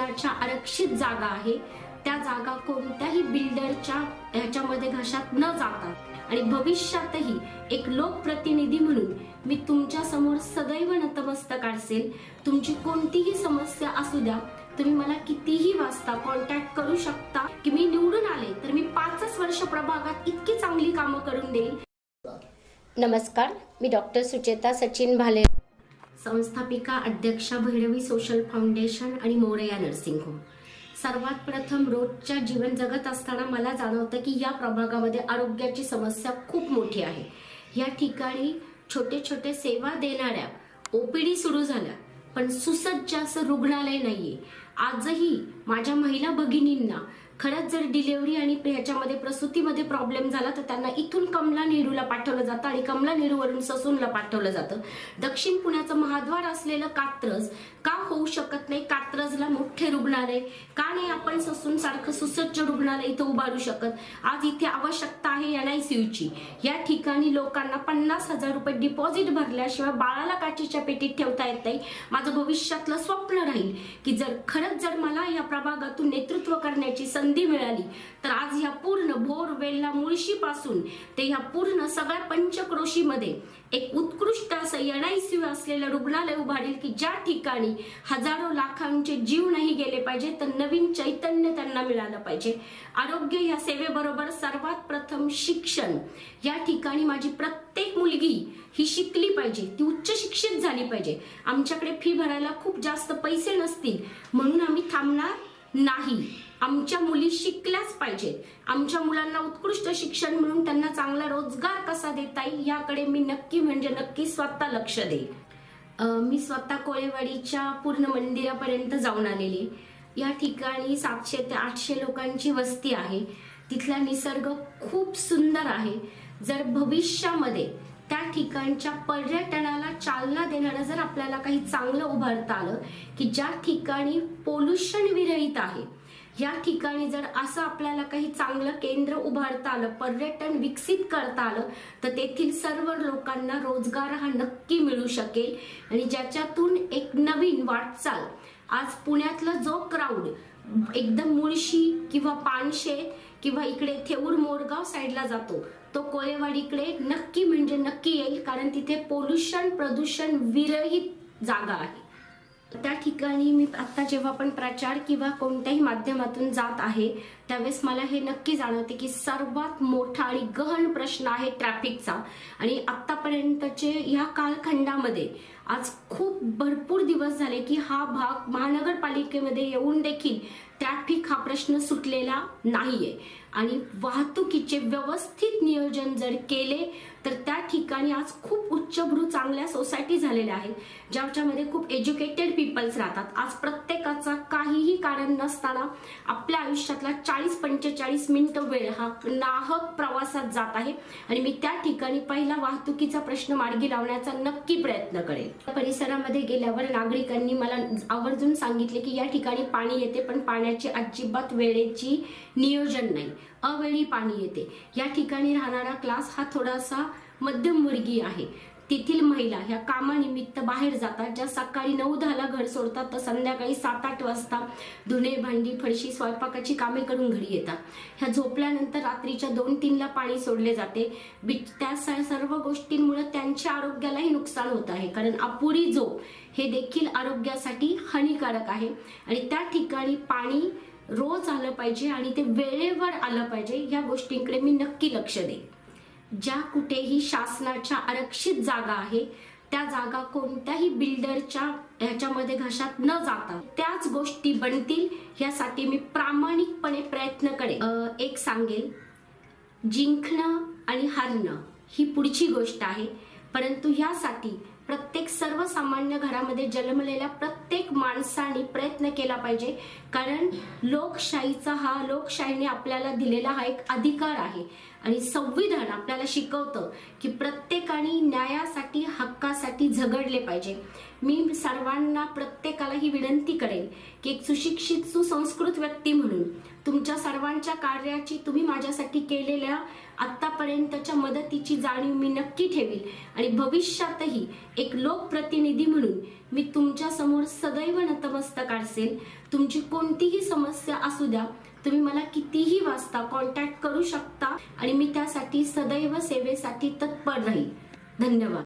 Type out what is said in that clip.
आरक्षित जागा आहे. त्या जागा कोणत्याही बिल्डरच्या ह्याच्यामध्ये घशात न जाता आणि भविष्यातही एक लोकप्रतिनिधी म्हणून मी तुमच्यासमोर सदैव नतमस्तक असेल. तुमची कोणतीही समस्या असू द्या. तुम्ही मला कितीही वाजता कॉन्टॅक्ट करू शकता की मी निवडून आले तर मी पाचच वर्ष प्रभागात इतकी चांगली कामं करून देईल. नमस्कार. मी डॉक्टर सुचेता सचिन भाले संस्थापिका अध्यक्षा भैरवी सोशल फाउंडेशन आणि मोरया नर्सिंग होम सर्वात प्रथम रोजच्या जीवन जगत असताना मला जाणवतं की या प्रभागामध्ये आरोग्याची समस्या खूप मोठी आहे. या ठिकाणी छोटे छोटे सेवा देणाऱ्या ओपीडी सुरू झाल्या पण सुसज्ज असं रुग्णालय नाहीये. आजही माझ्या महिला भगिनींना खरंच जर डिलिव्हरी आणि ह्याच्यामध्ये प्रसूतीमध्ये प्रॉब्लेम झाला तर त्यांना इथून कमला नेहरूला पाठवलं जातं आणि कमला नेहरूवरून ससूनला पाठवलं जातं. दक्षिण पुण्याचं महाद्वार असलेलं कात्रज का होऊ शकत नाही? कात्रजला मोठे रुग्णालय. का नाही आपण ससून सारखं सुसज्ज रुग्णालय इथं उभारू शकत? आज इथे आवश्यकता आहे एनआयसीयूची या ठिकाणी लोकांना पन्नास हजार रुपये डिपॉझिट भरल्याशिवाय बाळाला काचीच्या पेटीत ठेवता येत नाही. माझं भविष्यातलं स्वप्न राहील की जर खरंच जर मला या प्रभागातून नेतृत्व करण्याची संधी मिळाली. तर आज ह्या पूर्ण भोरवेलला मुळशीपासून ते ह्या पूर्ण सगळ्या पंचक्रोशीमध्ये एक उत्कृष्ट असं एनआयसीयू असलेलं रुग्णालय उभारेल की ज्या ठिकाणी हजारो लाखांचे जीव नाही गेले पाहिजे तर नवीन चैतन्य त्यांना मिळालं पाहिजे. आरोग्य या सेवेबरोबर सर्वात प्रथम शिक्षण. या ठिकाणी माझी प्रत्येक मुलगी ही शिकली पाहिजे ती उच्च शिक्षित झाली पाहिजे. आमच्याकडे फी भरायला खूप जास्त पैसे नसतील म्हणून आम्ही थांबणार नाही. आमच्या मुली शिकल्याच पाहिजेत. आमच्या मुलांना उत्कृष्ट शिक्षण म्हणून त्यांना चांगला रोजगार कसा देता येईल याकडे मी नक्की म्हणजे नक्की स्वतः लक्ष देईल मी स्वतः कोळेवाडीच्या पूर्ण मंदिरापर्यंत जाऊन आलेली. या ठिकाणी सातशे ते आठशे लोकांची वस्ती आहे. तिथला निसर्ग खूप सुंदर आहे. जर भविष्यामध्ये त्या ठिकाणच्या पर्यटना चालना देणारं जर आपल्याला काही चांगलं उभारता आलं की ज्या ठिकाणी पोल्युशन विरहित आहे या ठिकाणी जर असं आपल्याला काही चांगलं केंद्र उभारता आलं पर्यटन विकसित करता आलं तर तेथील सर्व लोकांना रोजगार हा नक्की मिळू शकेल. आणि ज्याच्यातून एक नवीन वाटचाल आज पुण्यातला जो क्राऊड एकदम मुळशी किंवा पानशे किंवा इकडे थेऊर मोरगाव साईडला जातो तो कोळेवाडीकडे नक्की म्हणजे नक्की येईल कारण तिथे पोल्युशन प्रदूषण विरहित जागा आहे. त्या ठिकाणी मी आता जेव्हा पण प्रचार किंवा कोणत्याही माध्यमातून जात आहे त्यावेळेस मला हे नक्की जाणवते की सर्वात मोठा आणि गहन प्रश्न आहे ट्रॅफिकचा आणि आतापर्यंतचे ह्या कालखंडामध्ये आज खूप भरपूर दिवस झाले की हा भाग महानगरपालिकेमध्ये येऊन देखील ट्रॅफिक हा प्रश्न सुटलेला नाहीये. आणि वाहतुकीचे व्यवस्थित नियोजन जर केले तर त्या ठिकाणी आज खूप उच्चभ्रू चांगल्या सोसायटी झालेल्या आहेत ज्याच्यामध्ये खूप एज्युकेटेड पीपल्स राहतात. आज प्रत्येकाचा काहीही कारण नसताना आपल्या आयुष्यातला चाळीस पंचेचाळीस मिनिटं वेळ हा नाहक प्रवासात जात आहे. आणि मी त्या ठिकाणी पहिला वाहतुकीचा प्रश्न मार्गी लावण्याचा नक्की प्रयत्न करेल परिसरामध्ये गेल्यावर नागरिकांनी मला आवर्जून सांगितले की या ठिकाणी पाणी येते पण पाण्याची अजिबात वेळेची नियोजन नाही. अवेळी पाणी येते. या ठिकाणी राहणारा क्लास हा थोडासा मध्यमवर्गीय आहे. तेथील महिला ह्या कामानिमित्त बाहेर जातात. ज्या सकाळी नऊ दहाला घर सोडतात तर संध्याकाळी सात आठ वाजता धुणे भांडी फडशी स्वयंपाकाची कामे करून घरी येतात. ह्या झोपल्यानंतर रात्रीच्या दोन तीनला पाणी सोडले जाते. त्या सर्व गोष्टींमुळे त्यांच्या आरोग्यालाही नुकसान होत आहे. कारण अपुरी झोप हे देखील आरोग्यासाठी हानिकारक आहे. आणि त्या ठिकाणी पाणी रोज आलं पाहिजे आणि ते वेळेवर आलं पाहिजे या गोष्टींकडे मी नक्की लक्ष देईन. ज्या कुठेही शासनाच्या आरक्षित जागा आहे त्या जागा कोणत्याही बिल्डरच्या ह्याच्यामध्ये घशात न जाता त्याच गोष्टी बनतील यासाठी मी प्रामाणिकपणे प्रयत्न करेन. एक सांगेल जिंकणं आणि हारणं ही पुढची गोष्ट आहे परंतु ह्यासाठी प्रत्येक सर्वसामान्य घरामध्ये जन्मलेल्या प्रत्येक माणसाने प्रयत्न केला पाहिजे. कारण लोकशाहीचा हा लोकशाहीने आपल्याला दिलेला हा एक अधिकार आहे. आणि संविधान आपल्याला शिकवतं की प्रत्येकाने न्यायासाठी हक्कासाठी झगडले पाहिजे. मी सर्वांना प्रत्येकाला ही विनंती करेन की एक सुशिक्षित सुसंस्कृत व्यक्ती म्हणून तुमच्या सर्वांच्या कार्याची तुम्ही माझ्यासाठी केलेल्या आतापर्यंतच्या मदतीची जाणीव मी नक्की ठेवील आणि भविष्यातही एक लोकप्रतिनिधी म्हणून मी तुमच्यासमोर सदैव नतमस्तक असेल तुमची कोणतीही समस्या असू द्या तुम्ही मला कितीही वाजता कॉन्टॅक्ट करू शकता आणि मी त्यासाठी सदैव सेवेसाठी तत्पर राहील धन्यवाद.